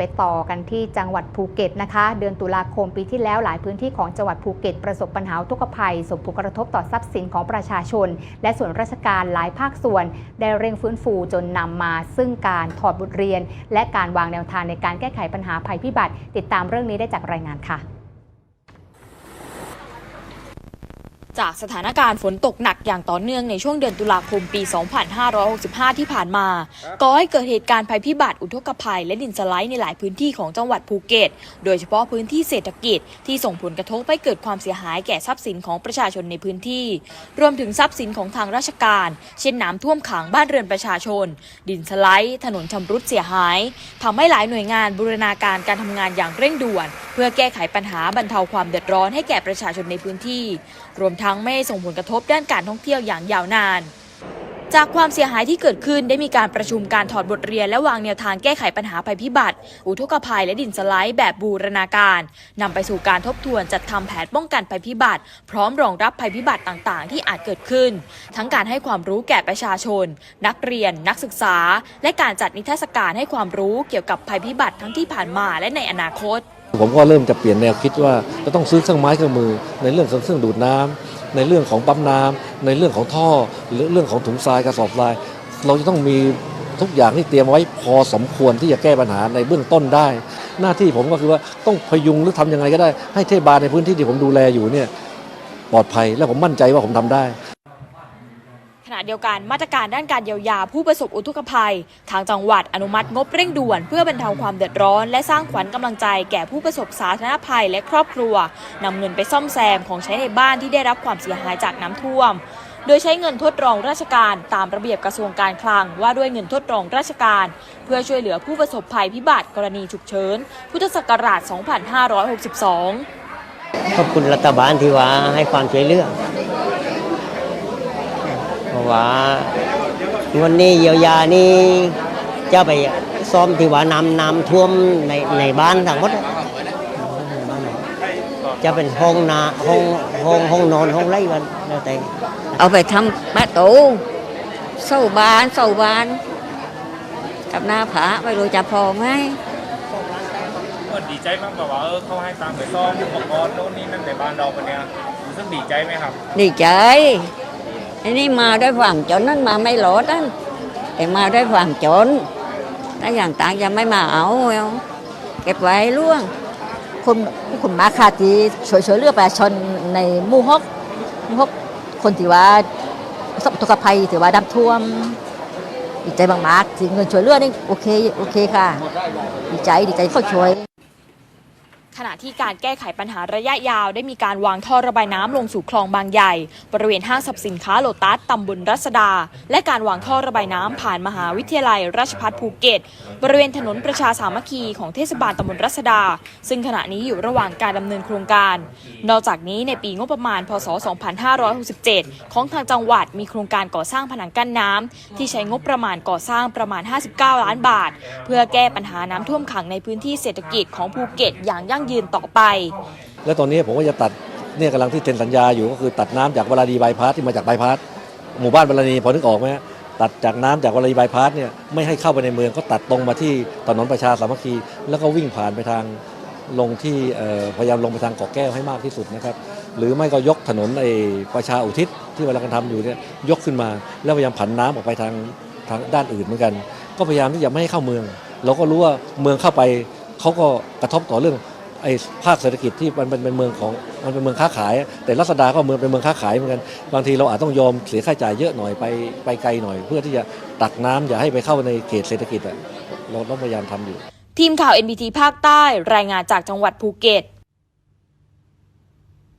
ไปต่อกันที่จังหวัดภูเก็ตนะคะ เดือนตุลาคมปีที่แล้วหลายพื้นที่ของจังหวัดภูเก็ตประสบปัญหาทุกภัยส่งผลกระทบต่อทรัพย์สินของประชาชน และส่วนราชการหลายภาคส่วน ได้เร่งฟื้นฟูจนนำมาซึ่งการถอดบทเรียน และการวางแนวทางในการแก้ไขปัญหาภัยพิบัติ ติดตามเรื่องนี้ได้จากรายงานค่ะ จากสถานการณ์ฝนตกหนักอย่างต่อเนื่องในช่วงเดือนตุลาคมปี 2565 ที่ผ่านมาก่อให้เกิดเหตุการณ์ภัยพิบัติอุทกภัยและดินสไลด์ในหลายพื้นที่ของจังหวัดภูเก็ต โดยเฉพาะพื้นที่เศรษฐกิจที่ส่งผลกระทบให้เกิดความเสียหายแก่ทรัพย์สินของประชาชนในพื้นที่ รวมถึงทรัพย์สินของทางราชการ เช่นน้ำท่วมขังบ้านเรือนประชาชน ดินสไลด์ ถนนชำรุดเสียหายทำให้หลายหน่วยงานบูรณาการการทำงานอย่างเร่งด่วน เพื่อแก้ไขปัญหาบรรเทาความเดือดร้อนให้แก่ประชาชนในพื้นที่ รวมทั้งั้งไม่ส่งผลกระทบด้านการท่องเที่ยวอย่างยาวนาน จากความเสียหายที่เกิดขึ้นได้มีการประชุมการถอดบทเรียนและวางแนวทางแก้ไขปัญหาภัยพิบัติ อุทกภัยและดินสไลด์แบบบูรณาการนำไปสู่การทบทวนจัดทำแผนป้องกันภัยพิบัติ พร้อมรองรับภัยพิบัติต่างๆ ที่อาจเกิดขึ้น ทั้งการให้ความรู้แก่ประชาชน นักเรียน นักศึกษา และการจัดนิทรรศการให้ความรู้เกี่ยวกับภัยพิบัติทั้งที่ผ่านมาและในอนาคตผมก็เริ่มจะเปลี่ยนแนวคิดว่าจะต้องซื้อเครื่องไม้เครื่องมือในเรื่องของเครื่องดูดน้ำ ในเรื่องของปั๊มน้ำในเรื่องของท่อหรือเรื่องของถุงทรายกระสอบทราย เราจะต้องมีทุกอย่างที่เตรียมไว้พอสมควรที่จะแก้ปัญหาในเบื้องต้นได้ หน้าที่ผมก็คือว่าต้องพยุงหรือทำยังไงก็ได้ ให้เทศบาลในพื้นที่ที่ผมดูแลอยู่เนี่ยปลอดภัยและผมมั่นใจว่าผมทำได้ ณะเดียวกันมาตรการด้านการเยียวยาผู้ประสบอุทกภัย ทางจังหวัดอนุมัติงบเร่งด่วน เพื่อบรรเทาความเดือดร้อน และสร้างขวัญกำลังใจแก่ผู้ประสบสาธารณภัยและครอบครัวนำเงินไปซ่อมแซมของใช้ในบ้านที่ได้รับความเสียหายจากน้ำท่วม โดยใช้เงินทดรองราชการตามระเบียบกระทรวงการคลังว่าด้วยเงินทดรองราชการ เพื่อช่วยเหลือผู้ประสบภัยพิบัติกรณีฉุกเฉินพุทธศักราช 2562 ขอบคุณรัฐบาลที่ว่าให้ความช่วยเหลือ เพราะว่าวันนี้เยียวยานี่จะไปซ่อมที่ว่าน้ำน้ำท่วมในในบ้านทั้งหมดอะจะเป็นห้องนาห้องห้องห้องนอนห้องไรกันแล้วแต่เอาไปทำประตูเสาบานเสาบาน กับหน้าผาไม่รู้จะพอไหมก็ดีใจมากแบบว่าเออเขาให้ตังค์ไปซ่อมอุปกรณ์โน่นนี่นั่นในบ้านเราคนเนี้ยรู้สึกดีใจไหมครับ ดีใจไอ้นี่มาด้วยความจนนั่นมาไม่หลดนั่นแต่มาด้วยความจนถ้าอย่างต่างยังไม่มาเอาเอา เก็บไว้ล่วง คุณคุณมาค่ะที่ช่วยช่วยเลือประชาชนในมู่ฮกมู่ฮกคนที่ว่าสบอุกภัยถือว่าน้ำท่วมดีใจมากๆที่เงินช่วยเลือนี่โอเคโอเคค่ะ ดีใจดีใจเขาช่วย ขณะที่การแก้ไขปัญหาระยะยาวได้มีการวางท่อระบายน้ำลงสู่คลองบางใหญ่ บริเวณห้างสรรพสินค้าโลตัสตำบลรัศดา และการวางท่อระบายน้ำผ่านมหาวิทยาลัย ราชภัฏภูเก็ต บริเวณถนนประชาสามัคคีของเทศบาลตำบลรัศดา ซึ่งขณะนี้อยู่ระหว่างการดำเนินโครงการ นอกจากนี้ในปีงบประมาณ พศ 2567 ของทางจังหวัดมีโครงการก่อสร้างผนังกั้นน้ำที่ใช้งบประมาณก่อสร้างประมาณ 59 ล้านบาท เพื่อแก้ปัญหาน้ำท่วมขังในพื้นที่เศรษฐกิจของภูเก็ตอย่างยั่งยืนต่อไป แล้วตอนนี้ผมก็จะตัดเนี่ยกำลังที่เซ็นสัญญาอยู่ก็คือตัดน้ำจากวลาดีบายพาสที่มาจากบายพาสหมู่บ้านวลาดีพอนึกออกไหมตัดจากน้ำจากวลาดีบายพาสเนี่ยไม่ให้เข้าไปในเมืองก็ตัดตรงมาที่ถนนประชาสามัคคี แล้วก็วิ่งผ่านไปทางลงที่พยายามลงไปทางเกาะแก้วให้มากที่สุดนะครับหรือไม่ก็ยกถนนไอ้ประชาอุทิศที่เวลากันทำอยู่เนี่ยยกขึ้นมา แล้วพยายามผันน้ำออกไปทางทางด้านอื่นเหมือนกัน ก็พยายามที่จะไม่ให้เข้าเมือง เราก็รู้ว่าเมืองเข้าไปเขาก็กระทบต่อเรื่อง ไอ้ภาคเศรษฐกิจที่มันเป็นเมืองของมันเป็นเมืองค้าขาย แต่รัศดาก็เมืองเป็นเมืองค้าขายเหมือนกันบางทีเราอาจต้องยอมเสียค่าใช้จ่ายเยอะหน่อยไปไปไกลหน่อย เพื่อที่จะตักน้ำอย่าให้ไปเข้าในเขตเศรษฐกิจอะเราต้องพยายามทำอยู่ ทีมข่าว NBT ภาคใต้รายงานจากจังหวัดภูเก็ต